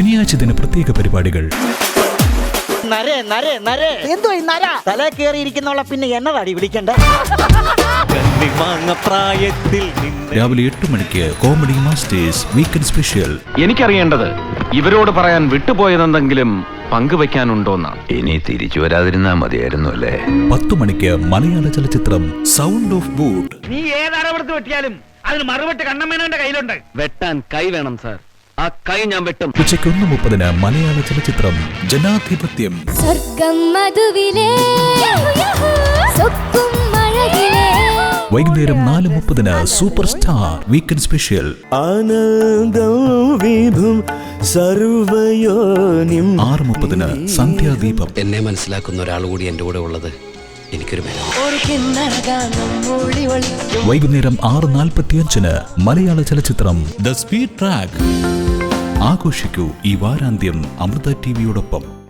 ശനിയാഴ്ച ദിന പ്രത്യേക പരിപാടികൾ. നരേ നരേ നരേ. എന്തോ ഈ നര? തല കയറി ഇരിക്കുന്നവളെ പിന്നെ എന്നതാടി വിളിക്കണ്ട? പ്രായത്തിൽ നിന്ന് രാവിലെ എട്ട് മണിക്ക് കോമഡി മാസ്റ്റേഴ്സ് വീക്കെൻഡ് സ്പെഷ്യൽ. എനിക്കറിയേണ്ടത് ഇവരോട് പറയാൻ വിട്ടുപോയതെന്തെങ്കിലും പങ്കുവെക്കാനുണ്ടോന്നാണ് ഇനി തിരിച്ചു വരാതിരുന്നാ മതിയായിരുന്നു അല്ലേ? പത്തു മണിക്ക് മലയാള ചലച്ചിത്രം സൗണ്ട് ഓഫ് ബൂട്ട് നീ ഏതടപെടുത്ത് വെട്ടിയാലും അതിന് മറുപട്ട് കണ്ണമ്മേനോന്റെ കയ്യിലുണ്ട്. വെട്ടാൻ കൈ വേണം സാർ. ആ കൈ ഞാൻ വെട്ടും. ഉച്ചയ്ക്ക് ഒന്ന് മുപ്പതിന് മലയാള ചലച്ചിത്രം ജനാധിപത്യം. സ്വർഗം മധുവിലേ സൊക്കും മഴകിലേ വൈകുന്നേരം നാല് മുപ്പതിന് സൂപ്പർ സ്റ്റാർ വീക്കെൻഡ് സ്പെഷ്യൽ. ആനന്ദം ആറ് മുപ്പതിന് സന്ധ്യാദീപം. എന്നെ മനസ്സിലാക്കുന്ന ഒരാൾ കൂടി എന്റെ കൂടെ ഉള്ളത് എനിക്കൊരു വൈകുന്നേരം ആറ് നാൽപ്പത്തിയഞ്ചിന് മലയാള ചലച്ചിത്രം ദ സ്പീഡ് ട്രാക്ക്. ആഘോഷിക്കൂ ഈ വാരാന്ത്യം അമൃത ടിവിയോടൊപ്പം